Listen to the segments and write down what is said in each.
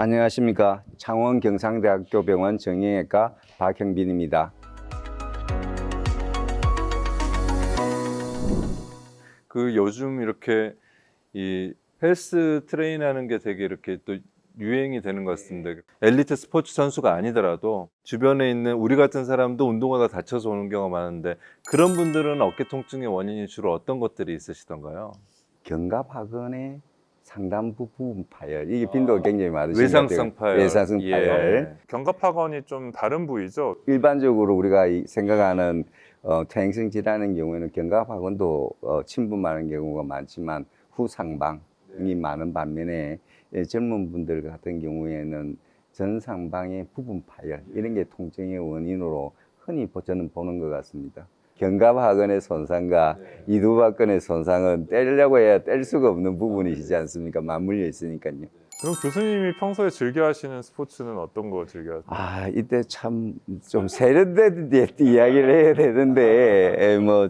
안녕하십니까. 창원 경상대학교 병원 정형외과 박형빈입니다. 그 요즘 이렇게 이 헬스 트레이닝 하는 게 되게 이렇게 또 유행이 되는 것 같습니다. 엘리트 스포츠 선수가 아니더라도 주변에 있는 우리 같은 사람도 운동하다 다쳐서 오는 경우가 많은데 그런 분들은 어깨 통증의 원인이 주로 어떤 것들이 있으시던가요? 견갑 하근의 상단부 부분 파열. 이게 빈도가 굉장히 많으신 외상성. 파열. 외상성 예. 파열. 견갑학원이 좀 다른 부위죠. 일반적으로 우리가 이- 생각하는 어, 퇴행성 질환의 경우에는 견갑하근도 어, 침범하는 경우가 많지만 후상방이 많은 반면에 예, 젊은 분들 같은 경우에는 전상방의 부분 파열 이런 게 통증의 원인으로 흔히 보- 저는 보는 것 같습니다. 견갑하근의 손상과 이두박근의 손상은 떼려고 해야 뗄 수가 없는 부분이시지 않습니까? 맞물려 있으니까요. 그럼 교수님이 평소에 즐겨 하시는 스포츠는 어떤 거 즐겨 하세요? 아 이때 참 좀 세련된 데- 이야기를 해야 되는데 에, 뭐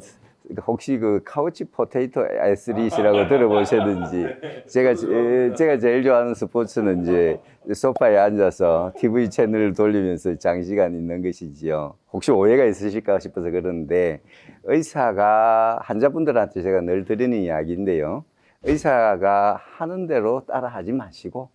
혹시 그 카우치 포테이토 애슬릿이라고 들어보셨는지 제가 제- 제가 제일 좋아하는 스포츠는 이제 소파에 앉아서 TV 채널을 돌리면서 장시간 있는 것이지요. 혹시 오해가 있으실까 싶어서 그러는데 의사가 환자분들한테 제가 늘 드리는 이야기인데요. 의사가 하는 대로 따라 하지 마시고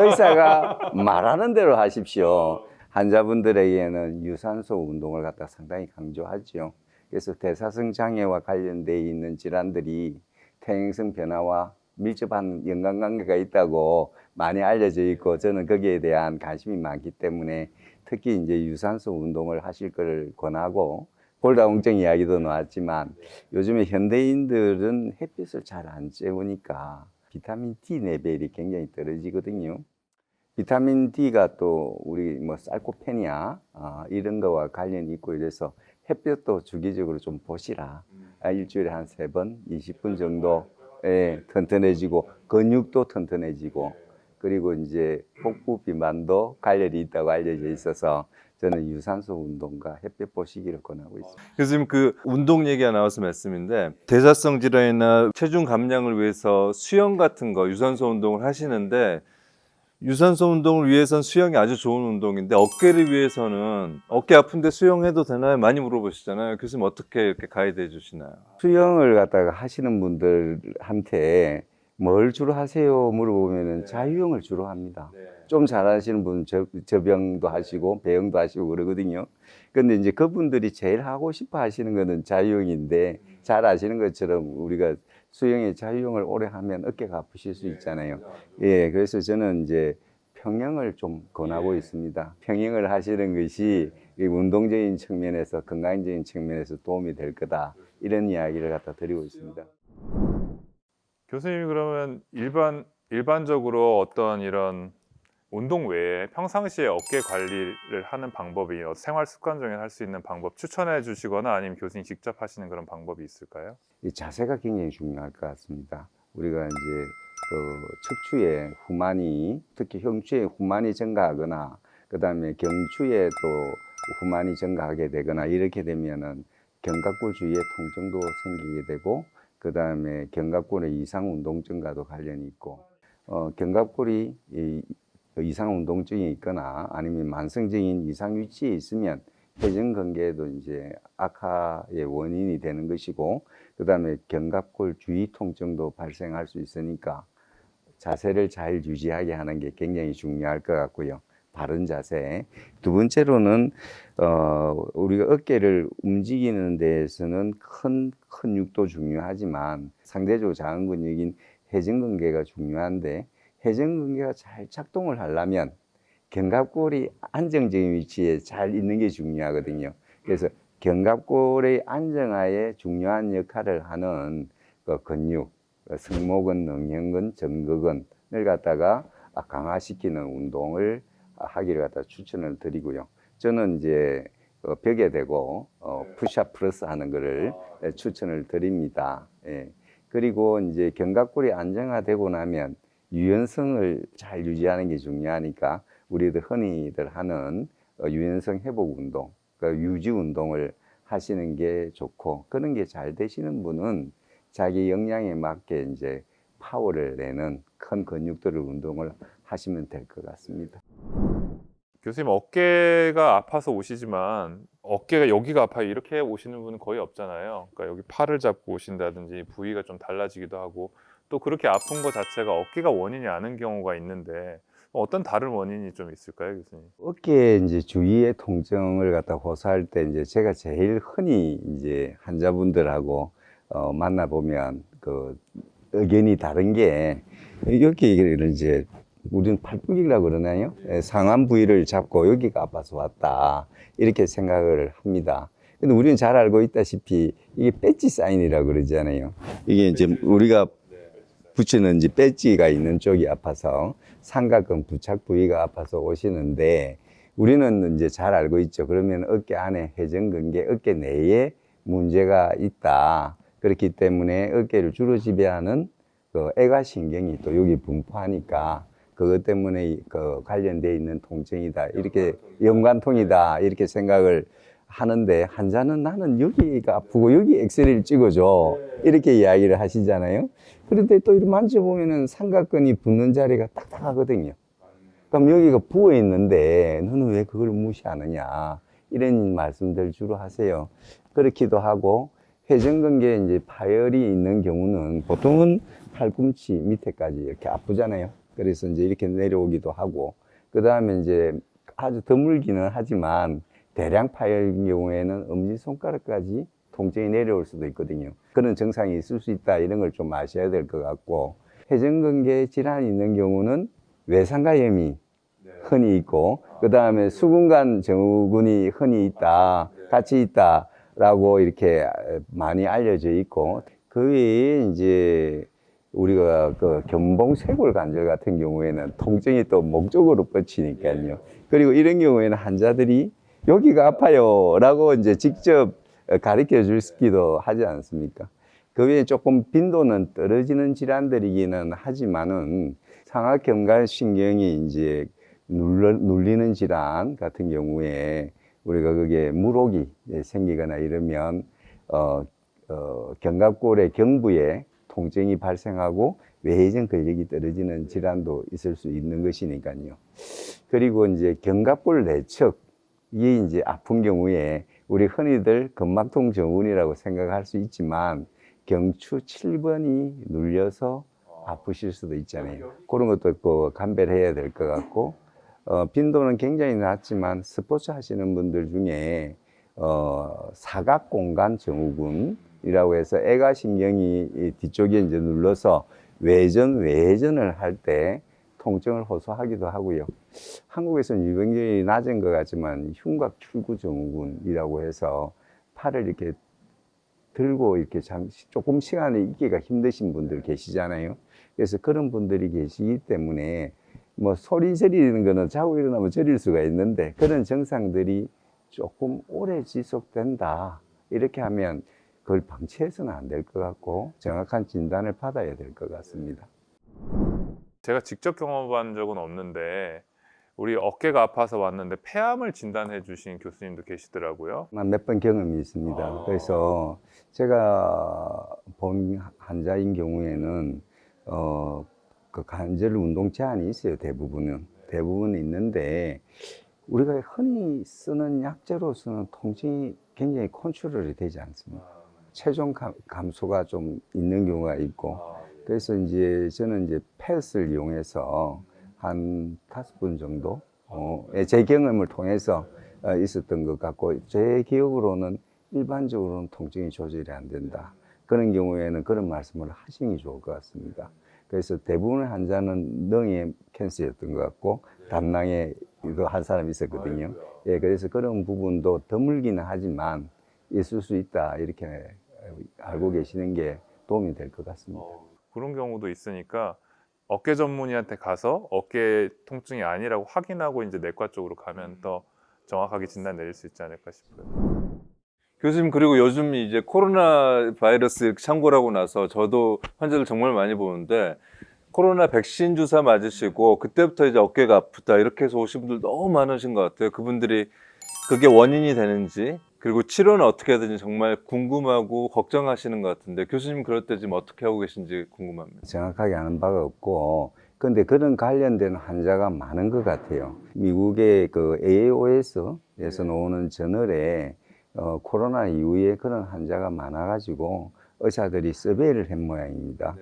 의사가 말하는 대로 하십시오. 환자분들에게는 유산소 운동을 갖다 상당히 강조하죠. 그래서 대사성 장애와 관련돼 있는 질환들이 퇴행성 변화와 밀접한 연관관계가 있다고 많이 알려져 있고 저는 거기에 대한 관심이 많기 때문에 특히 이제 유산소 운동을 하실 것을 권하고 골다공증 이야기도 나왔지만 요즘에 현대인들은 햇빛을 잘 안 쬐우니까 비타민 D 레벨이 굉장히 떨어지거든요. 비타민 D가 또 우리 뭐 살코페니아 아, 이런 거와 관련이 있고 이래서 햇볕도 주기적으로 좀 보시라. 아, 일주일에 한 세 번, 20분 정도 예, 튼튼해지고 근육도 튼튼해지고 그리고 이제 복부 비만도 관련이 있다고 알려져 있어서 저는 유산소 운동과 햇볕 보시기를 권하고 있습니다. 그래서 지금 그 운동 얘기가 나와서 말씀인데 대사성 질환이나 체중 감량을 위해서 수영 같은 거 유산소 운동을 하시는데 유산소 운동을 위해선 수영이 아주 좋은 운동인데 어깨를 위해서는 어깨 아픈데 수영해도 되나요? 많이 물어보시잖아요. 교수님 어떻게 이렇게 가이드 해 주시나요? 수영을 갖다가 하시는 분들한테 뭘 주로 하세요 물어보면은 자유형을 주로 합니다. 좀 잘하시는 분은 저, 저병도 하시고 배영도 하시고 그러거든요. 근데 이제 그분들이 제일 하고 싶어 하시는 거는 자유형인데 잘 아시는 것처럼 우리가 수영의 자유형을 오래 하면 어깨가 아프실 수 있잖아요. 예, 그래서 저는 이제 평형을 좀 권하고 있습니다. 평형을 하시는 것이 이 운동적인 측면에서 건강적인 측면에서 도움이 될 거다. 이런 이야기를 갖다 드리고 있습니다. 교수님이 그러면 일반 일반적으로 어떤 이런 운동 외에 평상시에 어깨 관리를 하는 방법이 어, 생활 습관 중에 할 수 있는 방법 추천해 주시거나 아니면 교수님 직접 하시는 그런 방법이 있을까요? 이 자세가 굉장히 중요할 것 같습니다. 우리가 이제 그 척추의 후만이 특히 흉추의 후만이 증가하거나 그다음에 경추에 또 후만이 증가하게 되거나 이렇게 되면은 견갑골 주위에 통증도 생기게 되고 그다음에 견갑골의 이상 운동증과도 관련이 있고 어, 견갑골이 이, 이상 운동증이 있거나 아니면 만성적인 이상 위치에 있으면 회전 관계에도 이제 악화의 원인이 되는 것이고 그다음에 견갑골 주위 통증도 발생할 수 있으니까 자세를 잘 유지하게 하는 게 굉장히 중요할 것 같고요. 바른 자세. 두 번째로는 어 우리가 어깨를 움직이는 데에서는 큰 근육도 중요하지만 상대적으로 작은 근육인 회전근개가 중요한데 회전근개가 잘 작동을 하려면 견갑골이 안정적인 위치에 잘 있는 게 중요하거든요. 그래서 견갑골의 안정화에 중요한 역할을 하는 그 근육, 그 승모근, 능형근, 정거근을 갖다가 강화시키는 운동을 하기를 갖다 추천을 드리고요. 저는 이제 어, 벽에 대고 어, 푸시업 플러스 하는 거를 예, 추천을 드립니다. 예. 그리고 이제 견갑골이 안정화되고 나면 유연성을 잘 유지하는 게 중요하니까 우리들 흔히들 하는 어, 유연성 회복 운동, 그 유지 운동을 하시는 게 좋고 그런 게 잘 되시는 분은 자기 역량에 맞게 이제 파워를 내는 큰 근육들을 운동을 하시면 될 것 같습니다. 교수님 어깨가 아파서 오시지만 어깨가 여기가 아파요 이렇게 오시는 분은 거의 없잖아요. 그러니까 여기 팔을 잡고 오신다든지 부위가 좀 달라지기도 하고 또 그렇게 아픈 것 자체가 어깨가 원인이 아닌 경우가 있는데 어떤 다른 원인이 좀 있을까요, 교수님? 어깨 이제 주위의 통증을 갖다 호소할 때 이제 제가 제일 흔히 이제 환자분들하고 어, 만나 보면 그 의견이 다른 게 여기를 이제 우리는 팔뚝이라고 그러나요? 예, 상완 부위를 잡고 여기가 아파서 왔다 이렇게 생각을 합니다. 근데 우리는 잘 알고 있다시피 이게 배지 사인이라고 그러잖아요. 이게 이제 우리가 붙이는 이제 배지가 있는 쪽이 아파서 삼각근 부착 부위가 아파서 오시는데 우리는 이제 잘 알고 있죠. 그러면 어깨 안에 회전근개, 어깨 내에 문제가 있다. 그렇기 때문에 어깨를 주로 지배하는 그 애가신경이 또 여기 분포하니까 그것 때문에 이- 그 관련되어 있는 통증이다. 이렇게 연관통이다. 이렇게 생각을 하는데 환자는 나는 여기가 아프고 여기 엑스레이를 찍어줘. 이렇게 이야기를 하시잖아요. 그런데 또 이렇게 만져보면은 삼각근이 붙는 자리가 딱딱하거든요. 그럼 여기가 부어 있는데 너는 왜 그걸 무시하느냐. 이런 말씀들 주로 하세요. 그렇기도 하고 회전근개에 이제 파열이 있는 경우는 보통은 팔꿈치 밑에까지 이렇게 아프잖아요. 그래서 이제 이렇게 내려오기도 하고 그 다음에 이제 아주 드물기는 하지만 대량 파열인 경우에는 엄지손가락까지 통증이 내려올 수도 있거든요. 그런 증상이 있을 수 있다 이런 걸 좀 아셔야 될 것 같고 회전근개 질환이 있는 경우는 외상가염이 흔히 있고 그 다음에 수근관 증후군이 흔히 있다 같이 있다라고 이렇게 많이 알려져 있고 그 외에 이제 우리가 그 견봉쇄골 관절 같은 경우에는 통증이 또목 쪽으로 뻗치니까요. 그리고 이런 경우에는 환자들이 여기가 아파요라고 이제 직접 가르쳐 주기도 하지 않습니까? 그 외에 조금 빈도는 떨어지는 질환들이기는 하지만은 상하경관신경이 이제 눌러, 눌리는 질환 같은 경우에 우리가 그게 물혹이 생기거나 이러면 어, 어, 견갑골의 경부에 통증이 발생하고 외회전 근력이 떨어지는 질환도 있을 수 있는 것이니까요. 그리고 이제 견갑골 내측 이 이제 아픈 경우에 우리 흔히들 근막통 증후군이라고 생각할 수 있지만 경추 7번이 눌려서 아프실 수도 있잖아요. 그런 것도 그 감별해야 될것 같고 어, 빈도는 굉장히 낮지만 스포츠 하시는 분들 중에 어, 사각공간 증후군이라고 해서 애가신경이 이 뒤쪽에 이제 눌러서 외전 외전을 할 때 통증을 호소하기도 하고요. 한국에서는 유병률이 낮은 것 같지만 흉곽 출구 증후군이라고 해서 팔을 이렇게 들고 이렇게 잠시 조금 시간을 있기가 힘드신 분들 계시잖아요. 그래서 그런 분들이 계시기 때문에 뭐 소리 저리는 거는 자고 일어나면 저릴 수가 있는데 그런 증상들이 조금 오래 지속된다. 이렇게 하면 그걸 방치해서는 안 될 것 같고 정확한 진단을 받아야 될 것 같습니다. 제가 직접 경험한 적은 없는데 우리 어깨가 아파서 왔는데 폐암을 진단해 주신 교수님도 계시더라고요. 몇 번 경험이 있습니다. 아. 그래서 제가 본 환자인 경우에는 어, 그 관절 운동 제한이 있어요. 대부분은 대부분 있는데 우리가 흔히 쓰는 약제로서는 통증이 굉장히 컨트롤이 되지 않습니다. 체중 감, 감소가 좀 있는 경우가 있고 그래서 이제 저는 이제 펫을 이용해서 한 다섯 분 정도 어, 예, 제 경험을 통해서 어, 있었던 것 같고 제 기억으로는 일반적으로는 통증이 조절이 안 된다. 그런 경우에는 그런 말씀을 하시는 게 좋을 것 같습니다. 그래서 대부분의 환자는 능의 캔서였던 것 같고 담낭에 이거 한 사람이 있었거든요. 예, 그래서 그런 부분도 드물기는 하지만 있을 수 있다 이렇게 알고 계시는 게 도움이 될 것 같습니다. 그런 경우도 있으니까 어깨 전문의한테 가서 어깨 통증이 아니라고 확인하고 이제 내과 쪽으로 가면 더 정확하게 진단 내릴 수 있지 않을까 싶어요. 교수님 그리고 요즘 이제 코로나 바이러스 창궐하고 나서 저도 환자들 정말 많이 보는데 코로나 백신 주사 맞으시고 그때부터 이제 어깨가 아프다 이렇게 해서 오신 분들 너무 많으신 것 같아요. 그분들이 그게 원인이 되는지 그리고 치료는 어떻게 하든지 정말 궁금하고 걱정하시는 것 같은데 교수님 그럴 때 지금 어떻게 하고 계신지 궁금합니다. 정확하게 아는 바가 없고 근데 그런 관련된 환자가 많은 것 같아요. 미국의 그 AOS에서 나오는 저널에 어, 코로나 이후에 그런 환자가 많아가지고 의사들이 서베이를 한 모양입니다.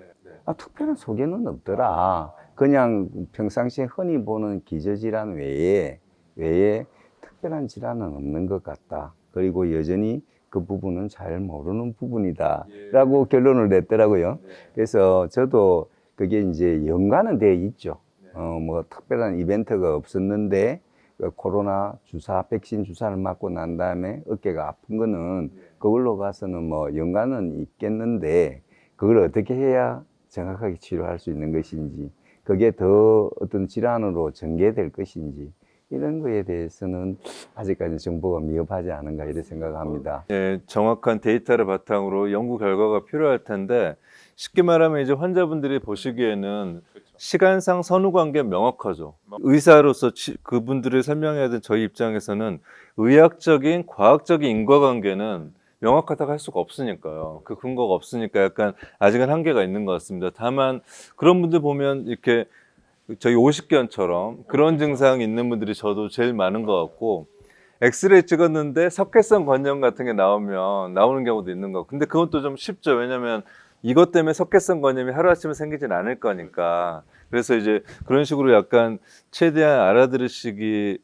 아, 특별한 소견은 없더라. 그냥 평상시에 흔히 보는 기저질환 외에, 외에 특별한 질환은 없는 것 같다. 그리고 여전히 그 부분은 잘 모르는 부분이다. 라고 결론을 냈더라고요. 그래서 저도 그게 이제 연관은 돼 있죠. 어, 뭐 특별한 이벤트가 없었는데 그 코로나 주사, 백신 주사를 맞고 난 다음에 어깨가 아픈 거는 그걸로 봐서는 뭐 연관은 있겠는데 그걸 어떻게 해야 정확하게 치료할 수 있는 것인지 그게 더 어떤 질환으로 전개될 것인지 이런 거에 대해서는 아직까지 정보가 미흡하지 않은가 이렇게 생각합니다. 예, 정확한 데이터를 바탕으로 연구 결과가 필요할 텐데 쉽게 말하면 이제 환자분들이 보시기에는 시간상 선후 관계 명확하죠. 의사로서 치- 그분들이 설명해야 되는 저희 입장에서는 의학적인 과학적인 인과관계는 명확하다고 할 수가 없으니까요. 그 근거가 없으니까 약간 아직은 한계가 있는 것 같습니다. 다만 그런 분들 보면 이렇게 저희 오십견처럼 그런 증상 있는 분들이 저도 제일 많은 것 같고 엑스레이 찍었는데 석회성 관염 같은 게 나오면 나오는 경우도 있는 거. 근데 그것도 좀 쉽죠. 왜냐면 이것 때문에 석회성 관염이 하루아침에 생기진 않을 거니까. 그래서 이제 그런 식으로 약간 최대한 알아들으시기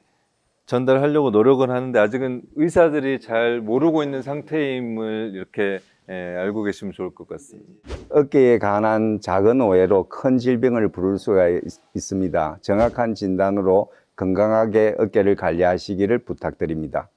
전달하려고 노력은 하는데 아직은 의사들이 잘 모르고 있는 상태임을 이렇게 예, 알고 계시면 좋을 것 같습니다. 어깨에 관한 작은 오해로 큰 질병을 부를 수가 있- 있습니다. 정확한 진단으로 건강하게 어깨를 관리하시기를 부탁드립니다.